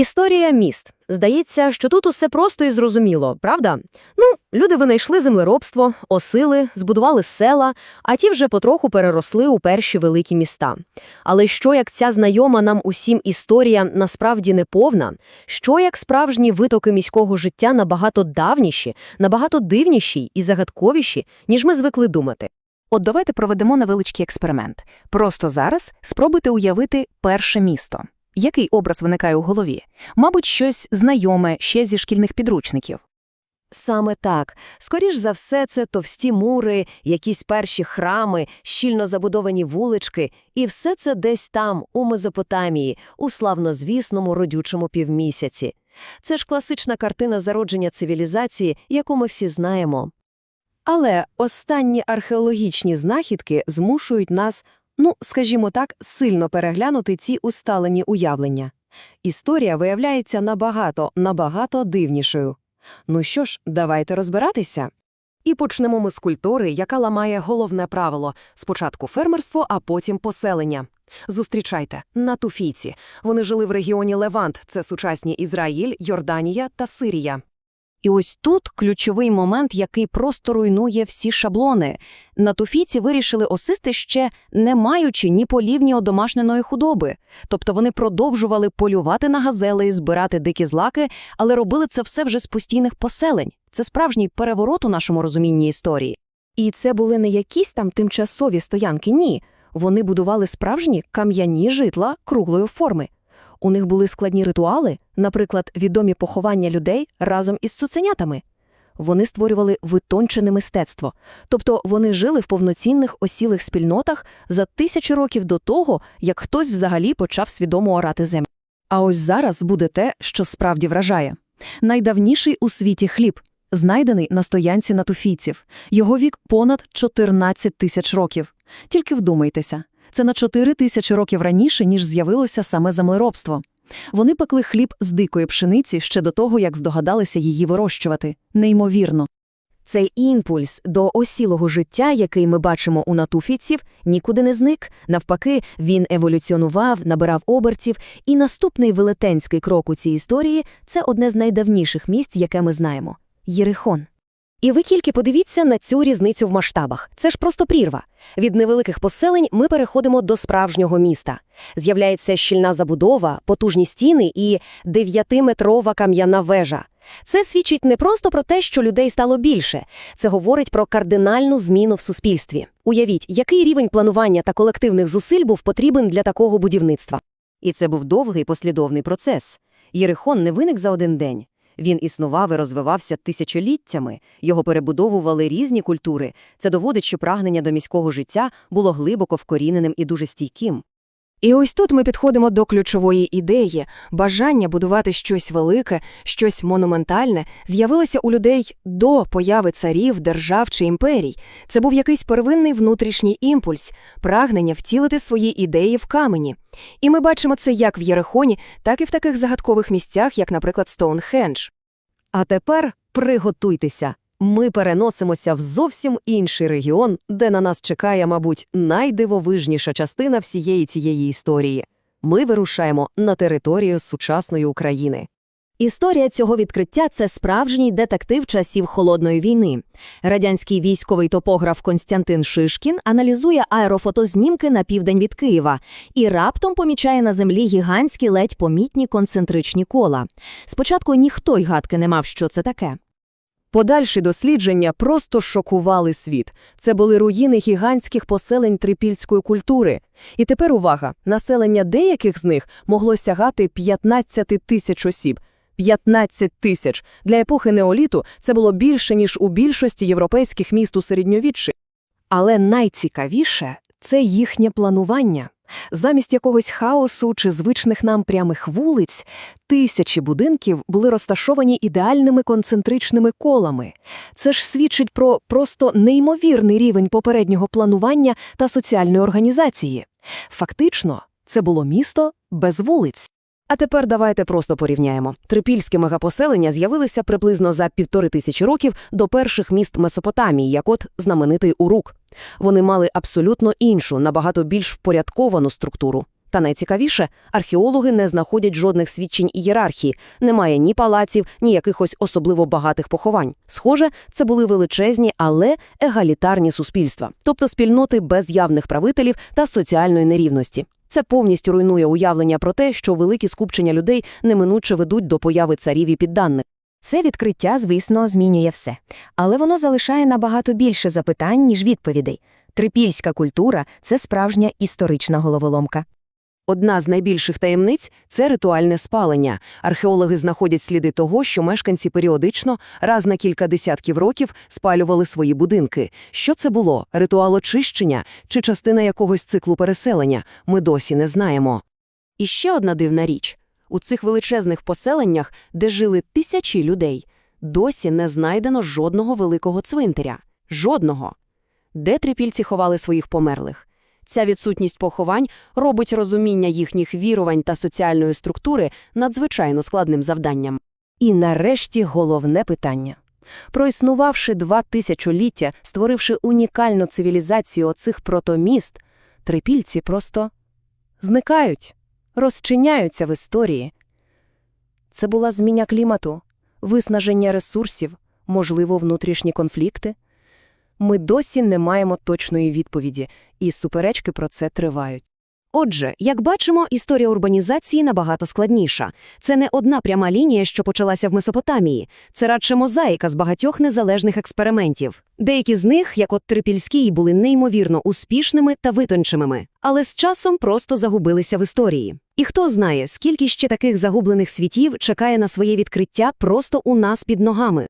Історія міст. Здається, що тут усе просто і зрозуміло, правда? Ну, люди винайшли землеробство, осили, збудували села, а ті вже потроху переросли у перші великі міста. Але що як ця знайома нам усім історія насправді не повна? Що як справжні витоки міського життя набагато давніші, набагато дивніші і загадковіші, ніж ми звикли думати? От давайте проведемо невеличкий експеримент. Просто зараз спробуйте уявити перше місто. Який образ виникає у голові? Мабуть, щось знайоме ще зі шкільних підручників. Саме так. Скоріш за все, це товсті мури, якісь перші храми, щільно забудовані вулички, і все це десь там, у Мезопотамії, у славнозвісному родючому півмісяці. Це ж класична картина зародження цивілізації, яку ми всі знаємо. Але останні археологічні знахідки змушують нас, ну, скажімо так, сильно переглянути ці усталені уявлення. Історія виявляється набагато, набагато дивнішою. Ну що ж, давайте розбиратися. І почнемо ми з культури, яка ламає головне правило – спочатку фермерство, а потім поселення. Зустрічайте, натуфійці. Вони жили в регіоні Левант – це сучасні Ізраїль, Йорданія та Сирія. І ось тут ключовий момент, який просто руйнує всі шаблони. Натуфійці вирішили осисти ще не маючи ні полів, ні одомашненої худоби. Тобто вони продовжували полювати на газели і збирати дикі злаки, але робили це все вже з постійних поселень. Це справжній переворот у нашому розумінні історії. І це були не якісь там тимчасові стоянки, ні. Вони будували справжні кам'яні житла круглої форми. У них були складні ритуали, наприклад, відомі поховання людей разом із цуценятами. Вони створювали витончене мистецтво, тобто вони жили в повноцінних осілих спільнотах за тисячі років до того, як хтось взагалі почав свідомо орати землю. А ось зараз буде те, що справді вражає. Найдавніший у світі хліб, знайдений на стоянці натуфійців. Його вік понад 14 тисяч років. Тільки вдумайтеся, це на 4 тисячі років раніше, ніж з'явилося саме землеробство. Вони пекли хліб з дикої пшениці ще до того, як здогадалися її вирощувати. Неймовірно. Цей імпульс до осілого життя, який ми бачимо у натуфійців, нікуди не зник. Навпаки, він еволюціонував, набирав обертів, і наступний велетенський крок у цій історії – це одне з найдавніших місць, яке ми знаємо – Єрихон. І ви тільки подивіться на цю різницю в масштабах. Це ж просто прірва. Від невеликих поселень ми переходимо до справжнього міста. З'являється щільна забудова, потужні стіни і дев'ятиметрова кам'яна вежа. Це свідчить не просто про те, що людей стало більше, це говорить про кардинальну зміну в суспільстві. Уявіть, який рівень планування та колективних зусиль був потрібен для такого будівництва. І це був довгий послідовний процес. Єрихон не виник за один день. Він існував і розвивався тисячоліттями, його перебудовували різні культури. Це доводить, що прагнення до міського життя було глибоко вкоріненим і дуже стійким. І ось тут ми підходимо до ключової ідеї. Бажання будувати щось велике, щось монументальне з'явилося у людей до появи царів, держав чи імперій. Це був якийсь первинний внутрішній імпульс, прагнення втілити свої ідеї в камені. І ми бачимо це як в Єрихоні, так і в таких загадкових місцях, як, наприклад, Стоунхендж. А тепер приготуйтеся. Ми переносимося в зовсім інший регіон, де на нас чекає, мабуть, найдивовижніша частина всієї цієї історії. Ми вирушаємо на територію сучасної України. Історія цього відкриття це справжній детектив часів Холодної війни. Радянський військовий топограф Константин Шишкін аналізує аерофотознімки на південь від Києва і раптом помічає на землі гігантські ледь помітні концентричні кола. Спочатку ніхто й гадки не мав, що це таке. Подальші дослідження просто шокували світ. Це були руїни гігантських поселень трипільської культури. І тепер увага, населення деяких з них могло сягати 15 тисяч осіб. 15 тисяч. Для епохи неоліту це було більше, ніж у більшості європейських міст у середньовіччі. Але найцікавіше – це їхнє планування. Замість якогось хаосу чи звичних нам прямих вулиць, тисячі будинків були розташовані ідеальними концентричними колами. Це ж свідчить про просто неймовірний рівень попереднього планування та соціальної організації. Фактично, це було місто без вулиць. А тепер давайте просто порівняємо. Трипільське мегапоселення з'явилися приблизно за півтори тисячі років до перших міст Месопотамії, як от знаменитий Урук. Вони мали абсолютно іншу, набагато більш впорядковану структуру. Та найцікавіше, археологи не знаходять жодних свідчень ієрархії, немає ні палаців, ні якихось особливо багатих поховань. Схоже, це були величезні, але егалітарні суспільства, тобто спільноти без явних правителів та соціальної нерівності. Це повністю руйнує уявлення про те, що великі скупчення людей неминуче ведуть до появи царів і підданих. Це відкриття, звісно, змінює все. Але воно залишає набагато більше запитань, ніж відповідей. Трипільська культура – це справжня історична головоломка. Одна з найбільших таємниць – це ритуальне спалення. Археологи знаходять сліди того, що мешканці періодично, раз на кілька десятків років, спалювали свої будинки. Що це було? Ритуал очищення чи частина якогось циклу переселення? Ми досі не знаємо. І ще одна дивна річ. У цих величезних поселеннях, де жили тисячі людей, досі не знайдено жодного великого цвинтаря. Жодного. Де трипільці ховали своїх померлих? Ця відсутність поховань робить розуміння їхніх вірувань та соціальної структури надзвичайно складним завданням. І нарешті головне питання. Проіснувавши два тисячоліття, створивши унікальну цивілізацію оцих протоміст, трипільці просто зникають, розчиняються в історії. Це була зміна клімату, виснаження ресурсів, можливо, внутрішні конфлікти. Ми досі не маємо точної відповіді, і суперечки про це тривають. Отже, як бачимо, історія урбанізації набагато складніша. Це не одна пряма лінія, що почалася в Месопотамії. Це радше мозаїка з багатьох незалежних експериментів. Деякі з них, як от Трипільський, були неймовірно успішними та витонченими, але з часом просто загубилися в історії. І хто знає, скільки ще таких загублених світів чекає на своє відкриття просто у нас під ногами.